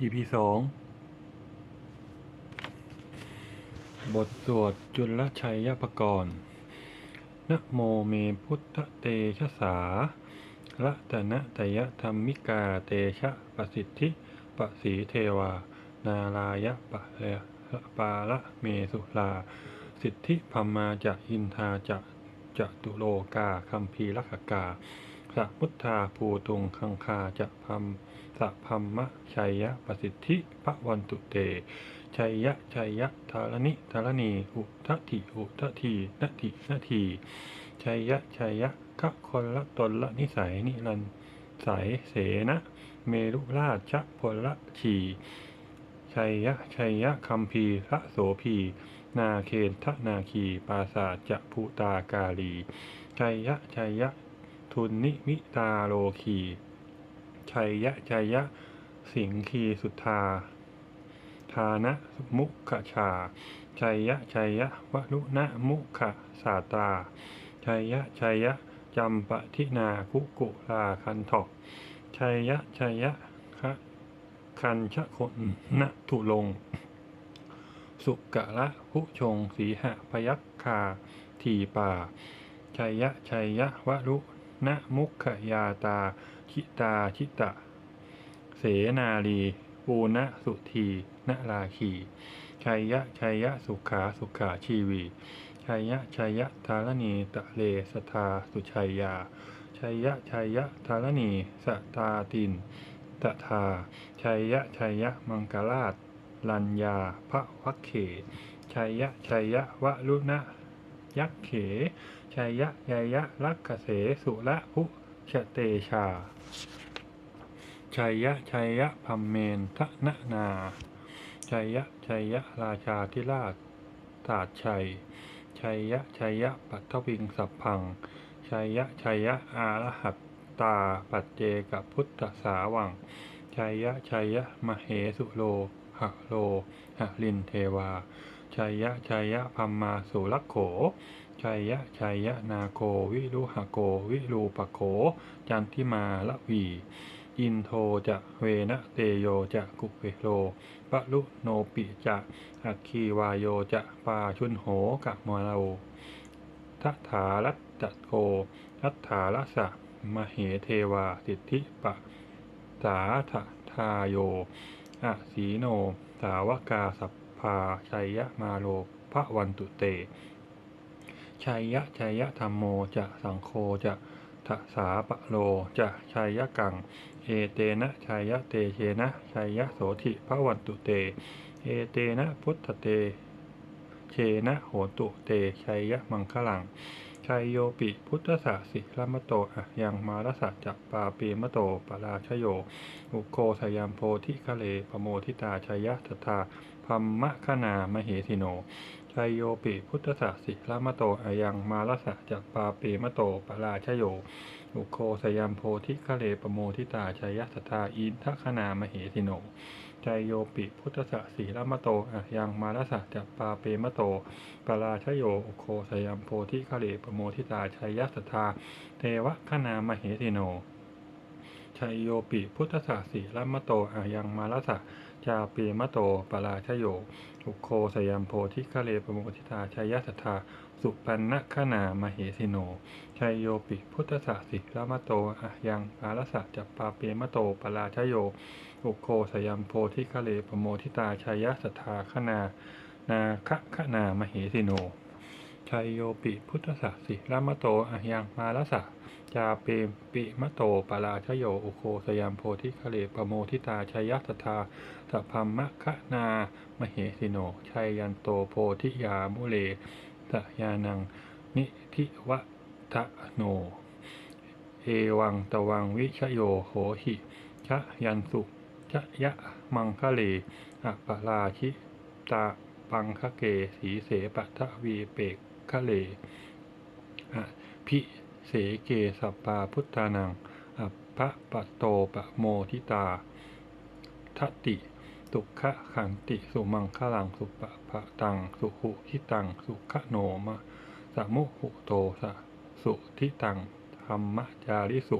EP สองบทสวดจุลชัยยปกรณ์นะโมเมพุทธเตชะสาระตนะตยธรรมิกาเตชะปสิทธิปสีเทวา นาลายะปะเลปาละเมสุลา สิทธิพมมาจะอินทาจะจตุโลกาคัมภีรคกา สัพุทธาภูตุงคังคาจะพัมสัพพัมมะชัยยะประสิทธิพระวันตุเต ชัยยะชัยยะธารณิธารณีอุทถิอุทธีนาทินาที ชัยยะชัยยะคะคนละตนละนิสัยนิรันสายเสนะ เมรุราชพลชีชัยยะชัยยะคัมภีระโสภีนาเคนทนาคี ปาสาจะภูตากาลีชัยยะชัยยะ ทุนนิมิตาโลคีชัยยะชัยยะ สิงคีสุธาทานะมุขชาชัยยะชัยยะวรุณมุขสาตาชัยยะชัยยะจำปะทินาคุกุลาคันทอกชัยยะชัยยะคะคันชะคนนทุลง สุกะละผู้ชงสีหะพยัคคาทีป่าชัยยะชัยยะวรุ ณมุขยาตาชิตาชิตะ เสนาลีปูณสุธีนราคีชัยยะชัยยะสุขาสุขาชีวีชัยยะชัยยะธารณีตะเลสทาสุชัยยาชัยยะชัยยะธารณีสตาตินตะทาชัยยะชัยยะมังกราชลัญญาพระวักเขชัยยะชัยยะวะรุณยักเข ชัยยะยัยยะลักขเสสุละพุชเตชา ชัยยะชัยยะพัมเมนทนะนา ชัยยะชัยยะราชาธิราชตาชัย ชัยยะชัยยะปัทวิงสัพพัง ชัยยะชัยยะอารหัตตาปัจเจกับพุทธสาวัง ชัยยะชัยยะมเหสุโลหะโลหะลินเทวา ชัยยะชัยยะพัมมาสุลักโข ชัยยะชัยยะนาโควิรุหะโกวิรูปโข จันทิมาละวี อินโทจะเวนะเตโยจะกุเวโลปะลุโนปิจะอัคคีวายโยจะปาชุนโหกะมะโลทัถารัตตะโกทัถารัสสะมเหเทวาสิทธิปะสาทะทาโยอะสีโน สาวกาสัพพาชัยยะมาโลพระวันตุเต ชัยยะชัยยะธรรมโมจะสังโคจะทสาปะโลจะชัยยะกัง เอเตนะชัยยะเตเชนะชัยยะโสธิพระวันตุเต เอเตนะพุทธเตเชนะโหตุเตชัยยะมังคลัง ชัยโยปิพุทธสาสิลมโตอะยังมารสัจจปาปีมโตปราชโย อุโคสยามโพธิคะเลปโมทิตาชยยะตาพัมมะคณามเหสิโนชัยโยปิพุทธสาสิลมโตอายังมาลสะจักปาเปมโตปราชโย อุโคสยามโพธิคะเลปโมทิตาชยยะตาอินทคณามเหสิโน ชัยโยปิพุทธะสีลมโตอะยังมารสะจัปาเปมโตปราชโยอุโคสยามโพธิคะเลปโมทิตาชัยยะตถาเทวคณามเหสิโนชัยโยปิพุทธะสีลมโตอะยังมารสะจาปีมโตปราชโย อุโคสยามโพธิคเลปโมทิตาชัยสัทธา สุปันนคณามเหสิโน ชัยโยปิพุทธสาสิลัมโตอายังมาลสะจัปปาเปมโตปราชโย อุโคสยามโพธิคเลปโมทิตาชัยสัทธาคณานาคะคณามเหสิโน ชัยโยปิพุทธสาสิลัมโตอะยังมาลสะจาเปมปิมโตปาราชโย อุโคสยามโพธิคเลปโมทิตาชัยยัตถา สัพพัมมะคะนามเหสิโนชัยยันโตโพธิยามุเลสยานัง นิทิวะทะโน เอวังตวังวิชโยโหหิชะยันสุชะยะมังคะเลอะปะราชิตาปังคะเกสีเสปะทะวีเปกคะเลอะพิเสเกสัปปาพุทธานังอัปปะปะโตปะโมทิตาทติ สุขะขันติสุมังคลังสุปะปะตัง สุหุทิตัง สุขโนมะสมุหุโตสะสุทิตังธรรมจาริสุ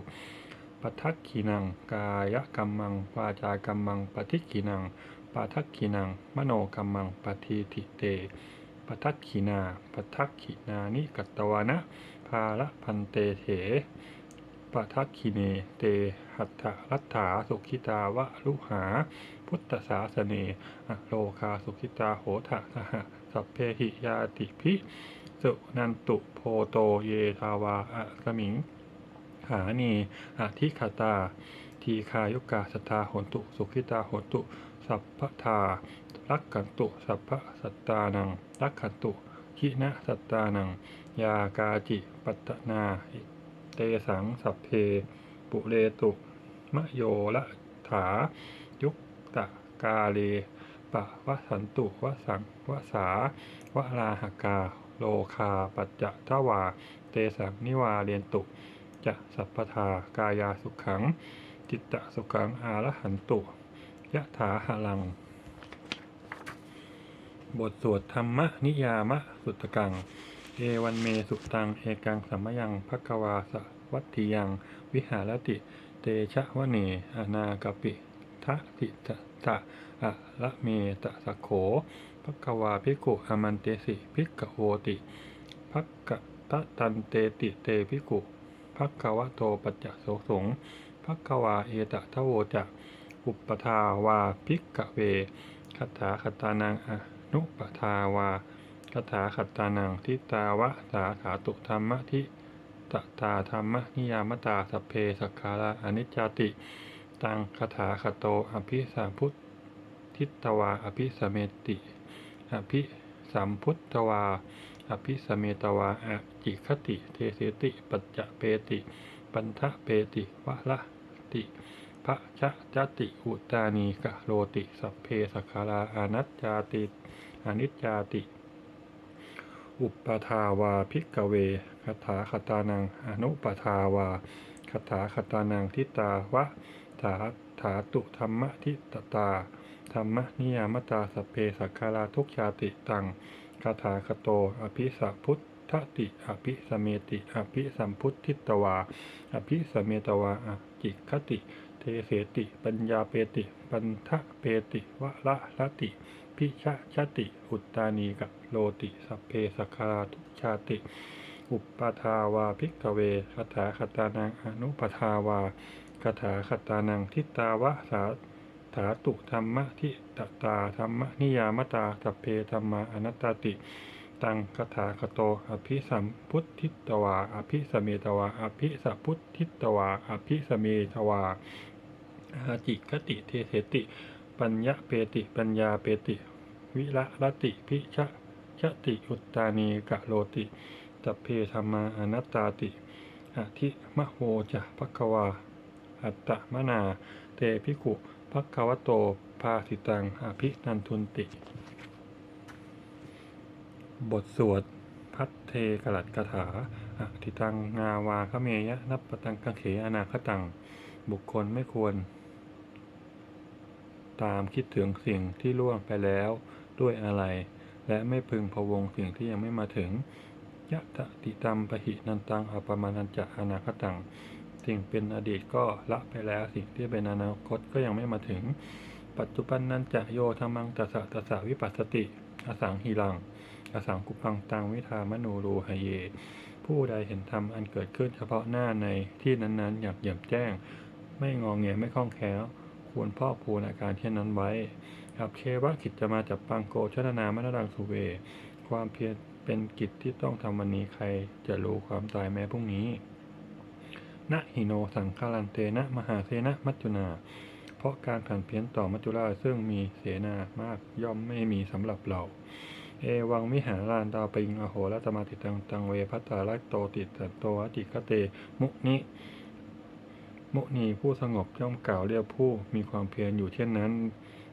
ปทักขีนัง กายกรรมังวาจากรรมังปฏิขีนังปาทักขีนัง มโนกรรมังปฏิทิเตปทักขีนาปทักขีนานิกัตตวานะภาละพันเตเถ ปทักขีเน เต หัตถรัตถาสุขิตาวะลุหา พุทธศาสเนอโลคาสุขิตาโหทะสหสัพเพหิยาติพิสุนันตุโพโตเยทาวาอะสมิงหานีอาทิคาตา ทีคายุกาสตาโหนตุสุขิตาโหนตุสัพพทารักขันตุสัพพสัตตานังรักขันตุขินะสัตตานัง ยากาจิปัตตนาอิ เตสังสัพเพ ปุเรตุมะโยละถา ยุคตะกาเลปะวะสันตุวะสังวะสาวะลาหกา โลคาปัจจะทวา เตสังนิวาเรียนตุ จะสัพพทากายาสุขัง จิตตะสุขังอาระหันตุยะถาหลัง บทสวดธรรมนิยามะสุตกัง เอวันเมสุตัง เอกังสัมมยังพักวาสวัตถิยัง วิหารติ เตชะวะเน อนากปิทะติตะตะอะละเมตะสะโขพักวาภิกขุอามันเตสิภิกขโวติพักกะตะตันเตติเตภิกขุพักวะโตปัจจโสสงพักวาเอตะทะโวจะอุปทาวาภิกขเวคาถาคตานังอนุปทาวา ถาคตานังทิตาวะสาขาตุธรรมะทิตตาธรรมะนิยามตาสพเพสักขาราอนิจจติ ตังคาถาคโตอภิสาพุทธิตวาอภิสเมติอภิสัมพุทธวา อภิสเมตวาอจิคติเทเสติ ปัจจะเปติปันทะเปติวะละติพระชะจติอุตานีกะโรติ สัพเพสักขาราอนัจจาติอนิจจาติ อุปทาวาภิกเวคาถาคตานังอนุปทาวาคาถาคตานังทิตาวะถาถาตุธรรมทิตตาธรรมนิยามตาสเพสักขาราทุกชาติตังคาถาคโต อภิสัพพุทธติอภิสเมติ อภิสัมพุทธิตวา อภิสเมตวาอจิคติ เทเสติ ปัญญาเปติ ปันทะเปติ วะละละติ พิชชติ อุตตานีกะโลติสัพเพสักขาราทุกชาติ อุปทาวาภิกเวคาถาคตานังอนุปทาวาคาถาคตานังทิตาวะสาถาตุธรรมะทิตตาธรรมนิยามตาสัพเพธรรมาอนัตตติตังคาถาคโต อภิสัมพุทธิตวา อภิสเมตวา อภิสัพพุทธิตวา อภิสเมตวาอาจิกติเทเสติ ปัญญาเปติ ปัญญาเปติ วิละรติพิชะชติอุตตานีกะโลติสัพเพธรรมาอนัตตาติอธิมโหจะภควา อัตตมนา เตภิกขุภควโตภาสิตังอภินันทุนติ บทสวด พัทเทกลัดกถาอทิตังงาวาคเมยะนับปตังกังเขอนาคตัง บุคคลไม่ควร ตามคิดถึงสิ่งที่ล่วงไปแล้วด้วยอะไร และไม่พึงพวงสิ่งที่ยังไม่มาถึงยะตะติตัมปะหินันตังอัปมานันจะอนาคตัง สิ่งเป็นอดีตก็ละไปแล้วสิ่งที่เป็นอนาคตก็ยังไม่มาถึง ปัจจุบันนันจะโยธรรมังตสะตสะวิปัสสติ อสังหิรัง อสังกุพังตังวิธามโนรูหเย ผู้ใดเห็นธรรมอันเกิดขึ้นเฉพาะหน้าในที่นั้นๆ อย่างแจ่มแจ้ง ไม่งองแงไม่คล่องแคล้ว ควรพอกพูนอาการเช่นนั้นไว้ขับเควะกิจจะมาจับปังโกชนานามนรังสุเว ความเพียรเป็นกิจที่ต้องทำวันนี้ใครจะรู้ความตายแม้พรุ่งนี้นะหิโนสังคารันเตนะมหาเสนะมัจจุนา เพราะการผันเพี้ยนต่อมัจจุราชซึ่งมีเสนามากย่อมไม่มีสำหรับเรา เอวังมิหารานดาวปิงอโหรัตมาติตังตังเวพัตตาลักโตติตันโตอติกเต มุนิ มุนีผู้สงบย่อมกล่าวเรียกผู้มีความเพียรอยู่เช่นนั้น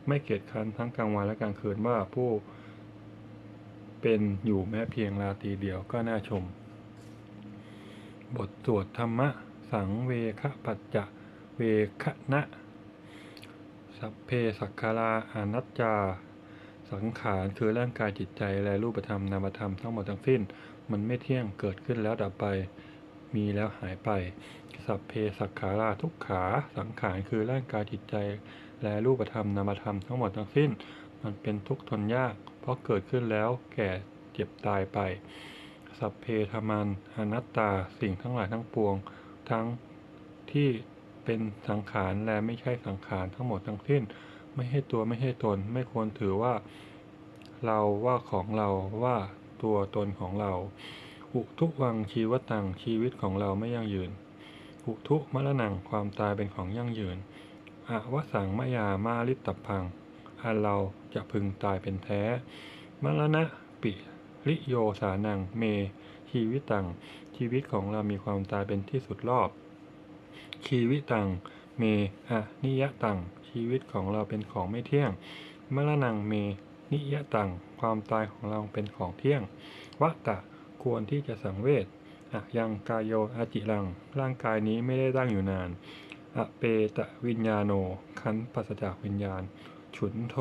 ไม่เกียจคร้านทั้งกลางวันและกลางคืนว่าผู้ เป็นอยู่แม้เพียงราตรีเดียวก็น่าชม บทสวดธรรมะ สังเวคปัจจะเวคะนะสัพเพสักขาราอนัจจา สังขารคือร่างกายจิตใจและรูปธรรมนามธรรมทั้งหมดทั้งสิ้น มันไม่เที่ยงเกิดขึ้นแล้วดับไป มีแล้วหายไป สัพเพสักขาราทุกขา สังขารคือร่างกายจิตใจ และรูปธรรมนามธรรมทั้งหมดทั้งสิ้น มันเป็นทุกข์ทนยาก เพราะเกิดขึ้นแล้วแก่เจ็บตายไป สัพเพธรรมันอนัตตาสิ่งทั้งหลายทั้งปวง ทั้งที่เป็นสังขารและไม่ใช่สังขารทั้งหมดทั้งสิ้น ไม่ให้ตัวไม่ให้ตน ไม่ควรถือว่า เราว่าของเราว่าตัวตนของเรา อุทุวังชีวตังชีวิตของเราไม่ยั่งยืน อุทุมรณังความตายเป็นของยั่งยืนอวสังมยามาลิตตพังอันเราจะพึงตายเป็นแท้ มรณะปิริโยสานังเม ชีวิตตัง ชีวิตของเรามีความตายเป็นที่สุดรอบ ชีวิตตัง เมอะนิยตัง ชีวิตของเราเป็นของไม่เที่ยง มรณังเม นิยตัง ความตายของเราเป็นของเที่ยงวัตตะ ควรที่จะสังเวชอะยังกายโยอาจิรัง ร่างกายนี้ไม่ได้ตั้งอยู่นานอะเปตะวิญญาโนขันปราศจากวิญญาณ ฉุนโท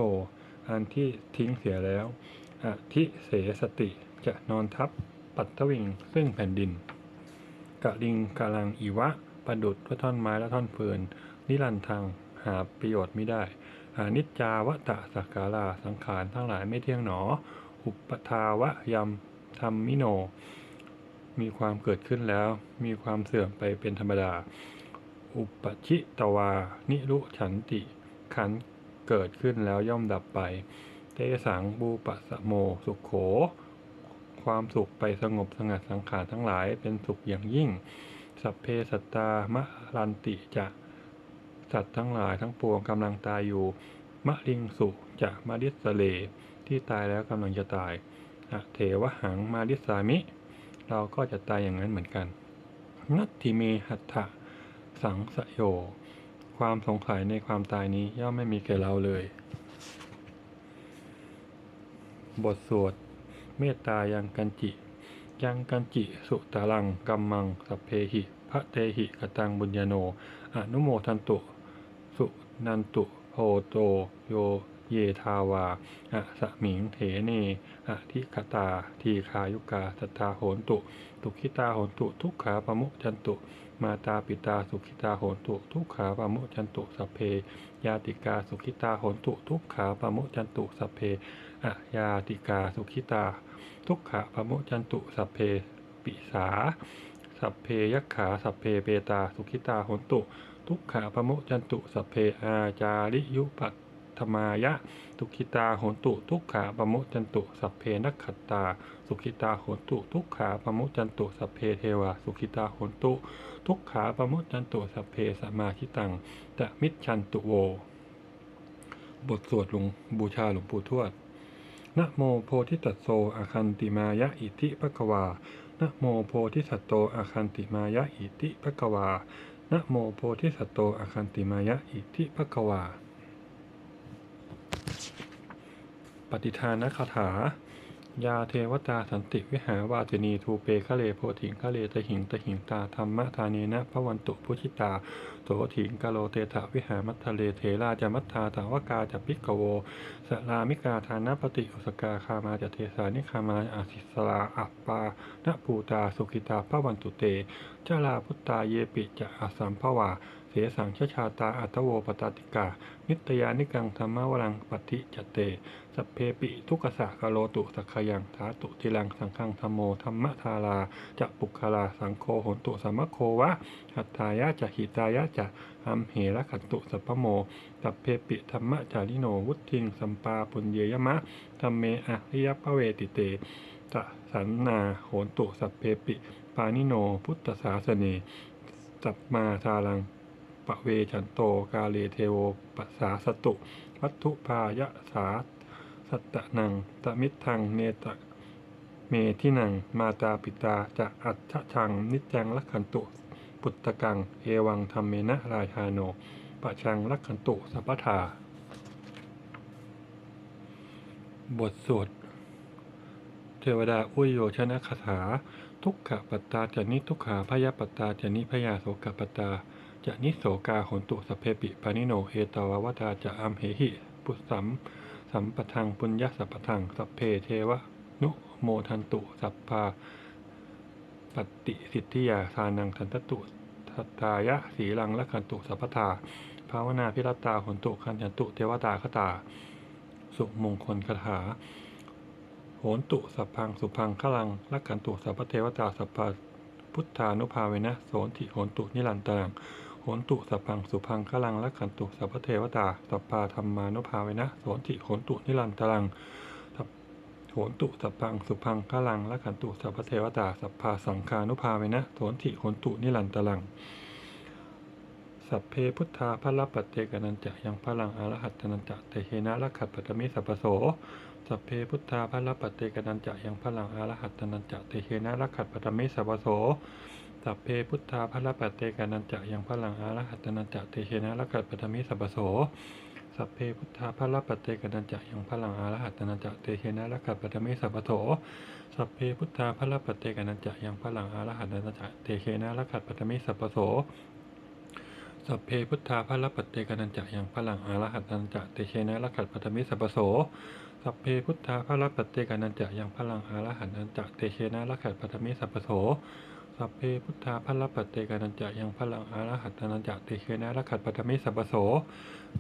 อันที่ทิ้งเสียแล้วอธิเสสติจะนอนทับปัตตวิงซึ่งแผ่นดิน กะลิงกะลังอีวะ ประดุดว่าท่อนไม้และท่อนเฟืนนิรันทางหาประโยชน์ไม่ได้อานิจจาวตะสักการาสังขารทั้งหลายไม่เที่ยงหนอ อุปทาวะยำ ธรรมมิโน มีความเกิดขึ้นแล้ว มีความเสื่อมไปเป็นธรรมดา อุปชิตวา นิรุฉันติ ขันเกิดขึ้นแล้วย่อมดับไป เตสังบูปะสโมสุขโข ความสุขไปสงบสงัดสังขารทั้งหลายเป็นสุขอย่างยิ่ง สัพเพสัตตามะรันติจะ สัตว์ทั้งหลายทั้งปวงกำลังตายอยู่ มะลิงสุจะมาดิสเลที่ตายแล้วกำลังจะตาย อเถวหังมาดิสามิ เราก็จะตายอย่างนั้นเหมือนกัน นัตถิเมหัตถะสังสโย ความสงสัยในความตายนี้ย่อมไม่มีแก่เราเลย บทสวด เมตตายังกันจิ ยังกันจิสุตาลังกัมมังสัพเพหิพระเตหิกตังบุญญาโน อนุโมทันตุ สุนันตุโพโตโย เยทาวาอะสมิงเถเนอะทิคตา ทีคายุกาสัทธาโหนตุ ทุกขิตาโหนตุ ทุกขาปะมุจันตุ มาตาปิตาสุขิตาโหนตุ ทุกขาปะมุจันตุสัเพ ยาติกาสุขิตาโหนตุ ทุกขาปะมุจันตุสัเพอะยาติกาสุขิตา ทุกขะปะมุจันตุสัเพ ปิสาสัพเพยักขาสัพเพเปตา สุขิตาโหนตุ ทุกขาปะมุจันตุสัพเพอาจาริยุป ธมายะ ทุกขิตาโหนตุทุกขาปมุจันตุสัพเพนักขัตตา สุขิตาโหนตุทุกขาปมุจันตุสัพเพเทวาสุขิตาโหนตุทุกขาปมุจันตุสัพเพสมาชิตังตะมิจฉันตุโว บทสวดหลวงบูชาหลวงปู่ทวดนะโมโพธิตัสโสอาคันติมายะอิทิภควานะโมโพธิสัตโตอาคันติมายะอิทิภควานะโมโพธิสัตโตอาคันติมายะอิทิภควา ปฏิทานคาถา ยาเทวตาสันติวิหารวาตินีทูเปคะเลโพถิงคะเลตหิงตหิงตาธรรมทานีนะพระวันตุพุชิตาโสถิงกะโลเตถะวิหามัทะเลเทราจามัทธาตาวกาจะพิกโวสลามิกาทานะปฏิอุสกาคามาจะเทสานิคามาอาสิสลาอัปปานภูตาสุขิตาพระวันตุเตจาลาพุตตาเยปิจะอาสัมภวาเสสังชชาตาอัตโวปตติกา นิตยานิกังธรรมวรังปฏิจเต สัพเพปิทุกสะกะโลตุสักขยังธาตุทิลังสังฆังธรรมโมธรรมทาราจะปุคลาสังโฆโหนตุสัมมโควะหัตถายะจะหิตายะจะอัมเหระขันตุสัพพโมสัพเพปิธรรมจาริโนวุทิงสัมปาปุญเยยมะธรรมเมอะริยปเวติเตตะสันนาโหนตุสัพเพปิปานิโนพุทธศาสเนสัพมาทาลังปะเวชันโตกาเลเทโวปัสสาสตุ วัตถุพายะสาัตตะนังตะมิทังเนตะเมทินังมาตาปิตาจะอัจฉชังนิจังลักขันตุปุตตะกัง เอวังธรรมเมนะราชาโนปะชังลักขันตุสัพพทาบทสวดเทวดาอุยโยชนะคาถา ทุกขปัตตาจะนิทุกขาพยาปัตตาจะนิพยาโสกปัตตาจะนิโสกาโหนตุสเพปิปานิโนเอตาววตาจะอัมเหหิ ปุสัม สัมปทังปุญญสัพพทังสัพเพเทวะนุโมทันตุ สัพพาปฏิสิทธิยาทานังทันตตุทัตตายะสีลังละคันตุสัพพทาภาวนาพิรัตตาหนตุคันยันตุเทวตาคตา สุมงคลคาถาโหนตุสัพพังสุพังขลังละกันตุสัพพเทวตาสัพพพุทธานุภาเวนะโสนติโหนตุนิรันตรัง โหนตุสัพพังสุพังขลังและกันตุสัพพเทวตาสัพพะธรรมานุภาเวนะโสนติโหนตุนิรันตรังโหนตุสัพพังสุพังขลังและกันตุสัพพเทวตาสัพพะสังฆานุภาเวนะโสนติโหนตุนิรันตรังสัพเพพุทธาพระลัปัตเตกนันจะยังพลังอรหัตนันจะเตเฮนะละขัดปัตมิสัพโสสัพเพพุทธาพระลัปัตเตกนันจะยังพลังอรหัตนันจะเตเฮนะละขัดปัตมิสัพโส สัพเพพุทธาพระลัปัตเตกนันจะยังพลังอรหัตตนันจะเตเฮนะละขัดปัตมิสัพโส สัพเพพุทธาพระลัปัตเตกนันจะยังพลังอรหัตตนันจะเตเฮนะละขัดปัตมิสัพโส สัพเพพุทธาพระลัปัตเตกนันจะยังพลังอารหัตตนันจะเตเฮนะละขัดปัตมิสัพโสสัพเพพุทธาพระรัปปตเตกนันจะยังพลังอารหัตันจะเตเชนะละขัดปัตมิสัพโส สัพเพพุทธาพระรัปปตเตกนันจะยังพลังอารหัตันจะเตเชนะละขัดปัตมิสัพโส สัพเพพุทธาพระรัปปตเตกนันจะยังพลังอารหัตตันจะเตเชนะละขัดปัตมิสัพโส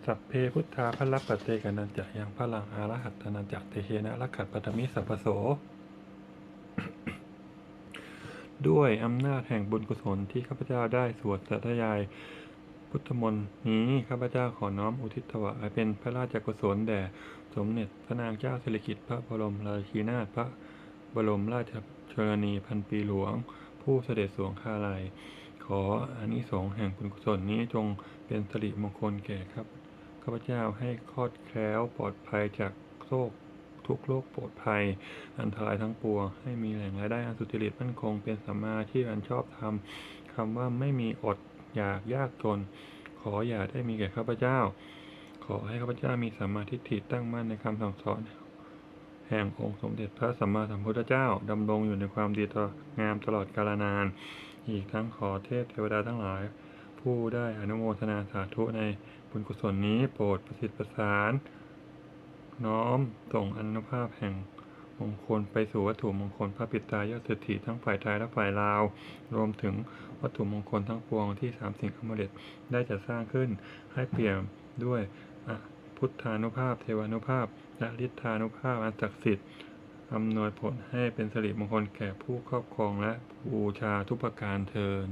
สัพเพพุทธาพระรัปปตเตกนันจะยังพลังอารหัตตันจะเตเชนะละขัดปัตมิสัพพโสด้วยอำนาจแห่งบุญกุศลที่ข้าพเจ้าได้สวดสัตยายพุทธมนต์นี้ข้าพเจ้าขอน้อมอุทิศถวายเป็นพระราชกุศลแด่สมเด็จพระนางเจ้าสิริกิติ์พระบรมราชินีนาถพระบรมราชชนนีพันปีหลวง ผู้เสด็จสวงคาลัย ขออานิสงส์แห่งบุญกุศลนี้จงเป็นสิริมงคลแก่ครับข้าพเจ้าให้คลอดแคล้วปลอดภัยจากโรคทุกโรคปลอดภัย อันตรายทั้งปวง ให้มีแหล่งรายได้อันสุจริตมั่นคง เป็นสัมมาอาชีพอันชอบธรรมคำว่าไม่มีอดอยากยากจน ขออย่าได้มีแก่ข้าพเจ้า ขอให้ข้าพเจ้ามีสัมมาทิฏฐิตั้งมั่นในคำสั่งสอน แห่งองค์สมเด็จพระสัมมาสัมพุทธเจ้าดำรงอยู่ในความดีต่องามตลอดกาลนาน อีกทั้งขอเทพเทวดาทั้งหลาย ผู้ได้อนุโมทนาสาธุในบุญกุศลนี้โปรดประสิทธิ์ประสาน น้อมส่งอนุภาพแห่งมงคลไปสู่วัตถุมงคลพระปิตายอดเศรษฐีทั้งฝ่ายไทยและฝ่ายลาว รวมถึงวัตถุมงคลทั้งปวงที่สามสิ่งอมฤตได้จัดสร้างขึ้นให้เปี่ยมด้วยพุทธานุภาพ เทวานุภาพและฤทธานุภาพอันศักดิ์สิทธิ์อำนวยผลให้เป็นสิริมงคลแก่ผู้ครอบครองและบูชาทุกประการเทิน